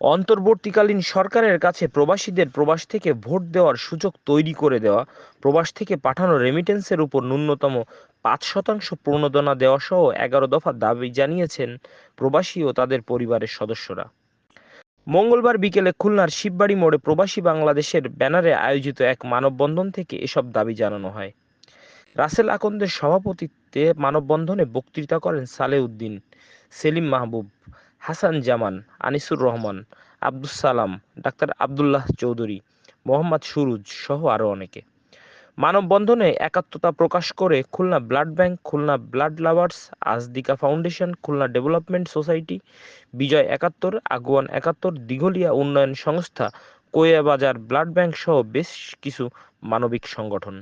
অন্তর্বর্তীকালীন সরকারের কাছে প্রবাসীদের প্রবাস থেকে ভোট দেওয়ার সুযোগ তৈরি করে দেওয়া, প্রবাস থেকে পাঠানো রেমিটেন্সের উপর ন্যূনতম পাঁচ শতাংশ প্রণোদনা দেওয়াসহ এগারো দফা দাবি জানিয়েছেন প্রবাসী ও তাদের পরিবারের সদস্যরা। মঙ্গলবার বিকেলে খুলনার শিববাড়ি মোড়ে প্রবাসী বাংলাদেশের ব্যানারে আয়োজিত এক মানববন্ধন থেকে এসব দাবি জানানো হয়। রাসেল আকন্দের সভাপতিত্বে মানববন্ধনে বক্তৃতা করেন সালেউদ্দিন, সেলিম মাহবুব হাসান জামান আনিসুর রহমান আব্দুস সালাম ডাক্তার আবদুল্লাহ চৌধুরী মোহাম্মদ সুরুজ সহ আরও অনেকে মানববন্ধনে একাত্মতা প্রকাশ করে Khulna blood bank Khulna blood lovers আজদিকা foundation Khulna development society Bijoy Ekattor Aguan Ekattor Dighalia উন্নয়ন সংস্থা কোয়া বাজার ব্লাড ব্যাংক সহ বেশ কিছু মানবিক সংগঠন